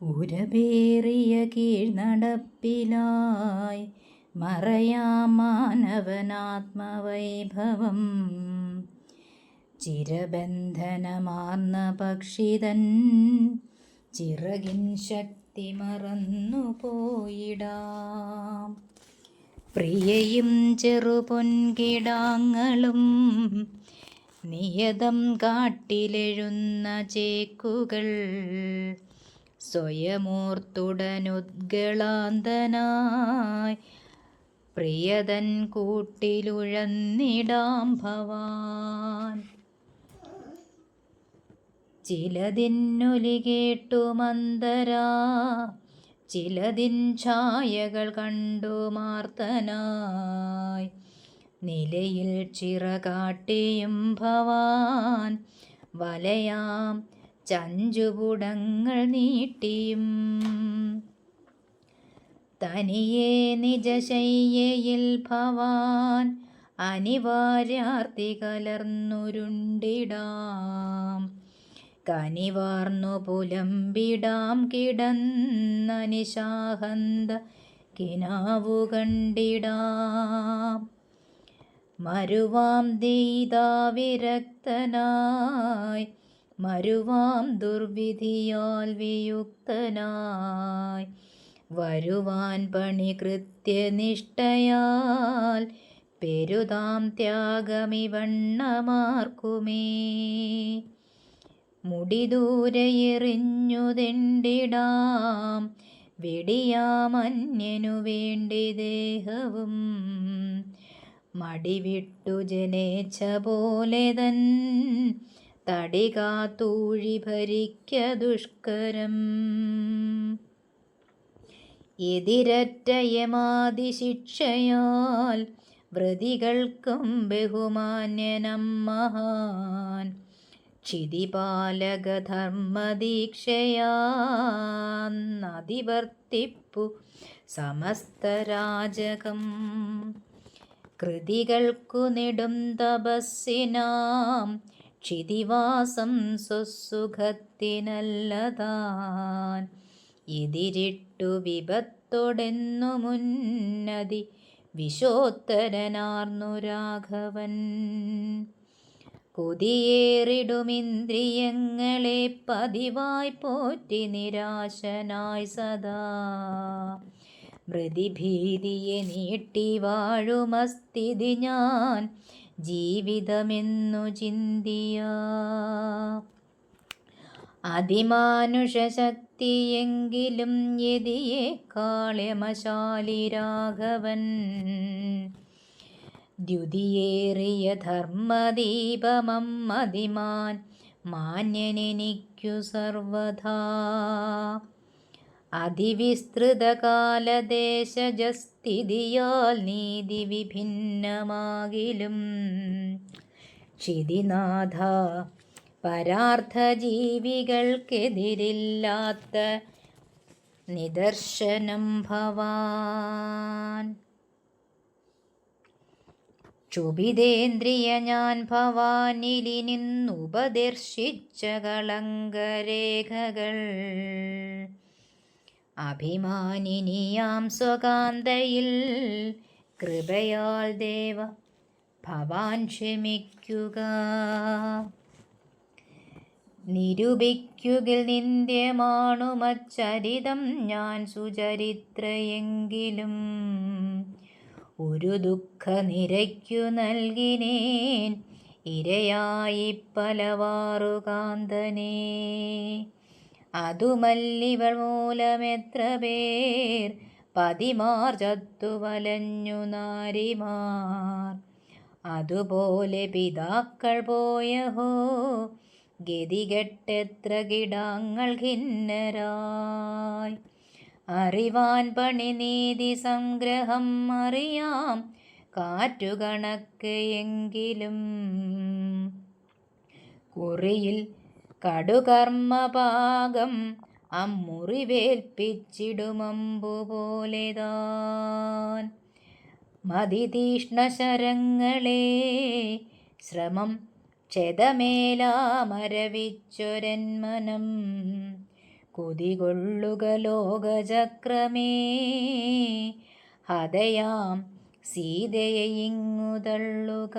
ഉരപേറിയ കീഴ്നടപ്പിലായി മറയാമാനവനാത്മവൈഭവം ചിരബന്ധനമാർന്ന പക്ഷിതൻ ചിറകിൻ ശക്തി മറന്നു പോയിടാം പ്രിയയും ചെറുപൊൻകിടാങ്ങളും നിയതം കാട്ടിലെഴുന്ന ചേക്കുകൾ സ്വയമോർത്തുടനുദ്ഗളാന്തനായി പ്രിയതൻ കൂട്ടിലുഴന്നിടാം ഭവാൻ ചിലതിന്നൊലി കേട്ടു മന്ദരാ ചിലതിൻ ഛായകൾ കണ്ടു മാർത്തനായി. നിലയിൽ ചിറകാട്ടിയും ഭവാൻ വലയാം ചഞ്ചുപുടങ്ങൾ നീട്ടിയും. തനിയെ നിജശയ്യയിൽ ഭവാൻ അനിവാര്യാർത്തി കലർന്നുരുണ്ടിടാം. കനിവാർന്നു പുലമ്പിടാം കിടന്ന നിശാഹന്ത കിനാവു കണ്ടിടാം. മരുവാം ദീതാവിരക്തനായി മരുവാം ദുർവിധിയാൽ വിയുക്തനായി. വരുവാൻ പണി കൃത്യനിഷ്ഠയാൽ പെരുതാം ത്യാഗമിവണ്ണമാർക്കുമേ മുടി ദൂരെ എറിഞ്ഞുതെണ്ടിടാം വെടിയാമന്യനു വേണ്ടി ദേഹവും. മടിവിട്ടു ജനേച്ച പോലെ തൻ തടി കാത്തൂഴി ഭരിക്ക ദുഷ്കരം എതിരറ്റയമാതിശിക്ഷയാൽ വൃതികൾക്കും ബഹുമാന്യനം മഹാൻ. ക്ഷിതിപാലകധർമ്മദീക്ഷയാന്നതിവർത്തിപ്പു സമസ്തരാജകം. കൃതികൾക്കു നെടും തപസ്സിനാം ക്ഷിതിവാസം സ്വസുഖത്തിനല്ലതാൻ. എതിരിട്ടു വിപത്തൊടെന്നു മുന്നതി വിശോത്തരനാർന്നു രാഘവൻ. കൊതിയേറിടുമിന്ദ്രിയങ്ങളെ പതിവായി പോറ്റി നിരാശനായി സദാ. മൃതിഭീതിയെ നീട്ടി വാഴുമസ്ഥിതി ഞാൻ. ജീവിതമെന്നു ചിന്തിയ അതിമാനുഷശക്തിയെങ്കിലും യതിയെ കാളയമശാലി രാഘവൻ ദ്യുതിയേറിയ ധർമ്മദീപമം മതിമാൻ മാന്യനെനിക്കു സർവഥാ അതിവിസ്തൃതകാലദേശജസ്ഥിതിയാൽ നീതി വിഭിന്നമാകിലും. ക്ഷിതിനാഥ പരാർത്ഥ ജീവികൾക്കെതിരില്ലാത്ത നിദർശനം ഭവാൻ. ക്ഷുഭിതേന്ദ്രിയ ഞാൻ ഭവാനിലി നിന്നുപദർശിച്ച കളങ്കരേഖകൾ. അഭിമാനിനിയാം സ്വകാന്തയിൽ. കൃപയാൽ ദേവ ഭവാൻ ക്ഷമിക്കുക. നിരൂപിക്കുകിൽ നിന്ദ്യമാണുമച്ചരിതം ഞാൻ സുചരിത്രയെങ്കിലും ഒരു ദുഃഖ നിരയ്ക്കു നൽകിനേൻ. ഇരയായി പലവാറു കാന്തനേ അതുമല്ലിവൾ മൂലമെത്ര പേർ പതിമാർ ചത്തു വലഞ്ഞു നാരിമാർ. അതുപോലെ പിതാക്കൾ പോയഹോ ഗതികെട്ടെത്ര കിടാങ്ങൾ ഖിന്നരായി. അറിവാൻ പണി നീതി സംഗ്രഹം അറിയാം കാറ്റുകണക്ക് എങ്കിലും. കുറിയിൽ കടുകർമ്മപാകം അമ്മുറിവേൽപ്പിച്ചിടുമമ്പു പോലെതാൻ മതിതീഷ്ണശരങ്ങളെ ശ്രമം ക്ഷതമേലാമരവിച്ചൊരന്മനം കുതികൊള്ളുക ലോകചക്രമേ ഹതയാം സീതയെ ഇങ്ങു തള്ളുക.